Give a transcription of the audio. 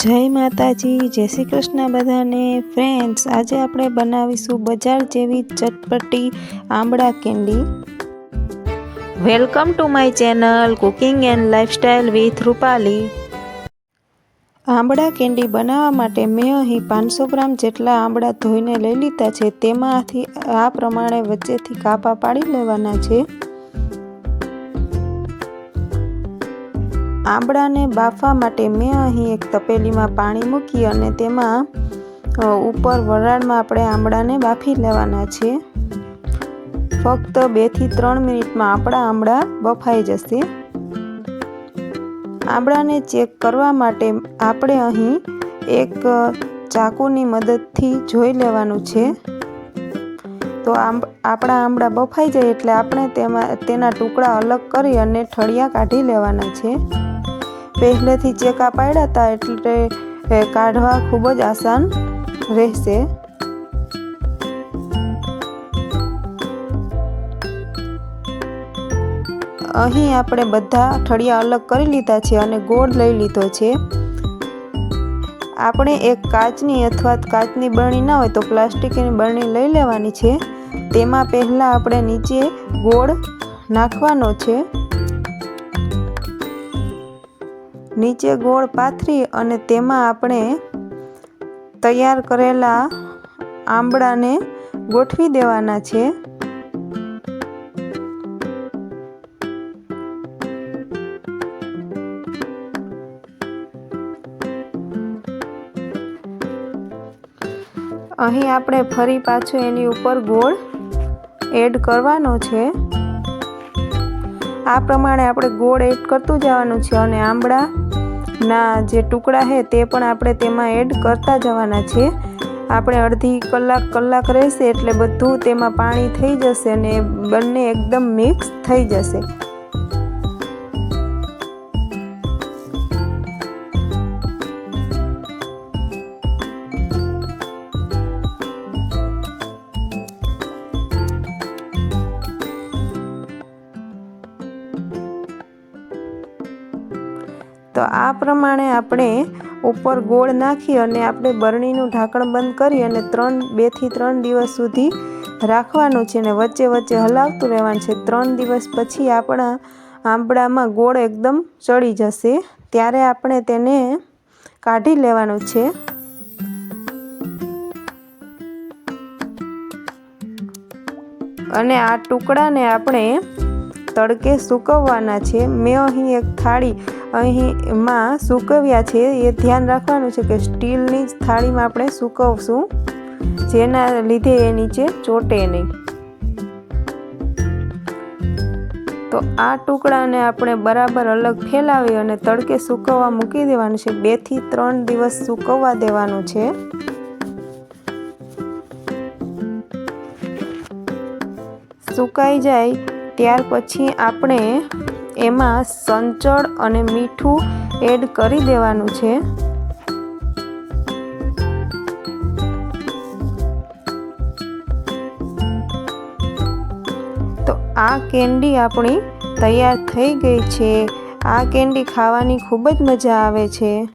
જય માતાજી, જય શ્રી કૃષ્ણ બધાને. ફ્રેન્ડ્સ આજે આપણે બનાવીશું બજાર જેવી ચટપટી આંબળા candy. Welcome to my channel cooking and lifestyle with Rupali આંબળા candy બનાવવા માટે મેં અહીં પાંચસો ગ્રામ જેટલા આંબળા ધોઈને લઈ લીધા છે. તેમાંથી આ પ્રમાણે વચ્ચેથી કાપા પાડી લેવાના છે. આંબળાને બાફવા માટે મેં અહીં એક તપેલીમાં પાણી મૂકી અને તેમાં ઉપર વરાળમાં આપણે આંબળાને બાફી લેવાના છે. ફક્ત બેથી ત્રણ મિનિટમાં આપણા આંબળા બફાઈ જશે. આંબળાને ચેક કરવા માટે આપણે અહીં એક ચાકુની મદદથી જોઈ લેવાનું છે. તો આપણા આંબળા બફાઈ જાય એટલે આપણે તેમાં, તેના ટુકડા અલગ કરી અને ઠળિયા કાઢી લેવાના છે. પહેલેથી ચેકા પાડ્યા હતા એટલે કાઢવા ખૂબ જ આસાન રહેશે. અહીં આપણે બધા ઠળિયા અલગ કરી લીધા છે અને ગોળ લઈ લીધો છે. આપણે એક કાચની અથવા કાચની બરણી ના હોય તો પ્લાસ્ટિકની બરણી લઈ લેવાની છે. તેમાં પહેલાં આપણે નીચે ગોળ નાખવાનો છે. નીચે ગોળ પાથરી અને તેમાં આપણે તૈયાર કરેલા આંબળાને ગોઠવી દેવાના છે. અહીં આપણે ફરી પાછું એની ઉપર ગોળ એડ કરવાનો છે. આ પ્રમાણે આપણે ગોળ એડ કરતું જવાનું છે અને આંબળા ના જે ટુકડા છે તે પણ આપણે તેમાં એડ કરતા જવાના છે. આપણે અડધી કલાક કલાક રહેશે એટલે બધું તેમાં પાણી થઈ જશે અને બંને એકદમ મિક્સ થઈ જશે. તો આ પ્રમાણે આપણે ઉપર ગોળ નાખી અને આપણે બરણીનું ઢાંકણ બંધ કરી અને ત્રણ બેથી ત્રણ દિવસ સુધી રાખવાનું છે અને વચ્ચે વચ્ચે હલાવતું રહેવાનું છે. ત્રણ દિવસ પછી આપણા આંબળામાં ગોળ એકદમ ચડી જશે. ત્યારે આપણે તેને કાઢી લેવાનું છે. અને આ ટુકડાને આપણે તડકે સૂકવવાના છે. મેં અહીં એક થાળી અહીંમાં સૂકવ્યા છે. એ ધ્યાન રાખવાનું છે કે સ્ટીલની જ થાળીમાં આપણે સૂકવશું, જેના લીધે એ નીચે ચોટે નહીં. તો આ ટુકડાને આપણે બરાબર અલગ ફેલાવી અને તડકે સૂકવવા મૂકી દેવાનું છે. બેથી ત્રણ દિવસ સૂકવવા દેવાનું છે. સુકાઈ જાય ત્યાર પછી આપણે એમાં સંચળ અને મીઠું એડ કરી દેવાનું છે. તો આ કેન્ડી આપણી તૈયાર થઈ ગઈ છે. આ કેન્ડી ખાવાની ખૂબ જ મજા આવે છે.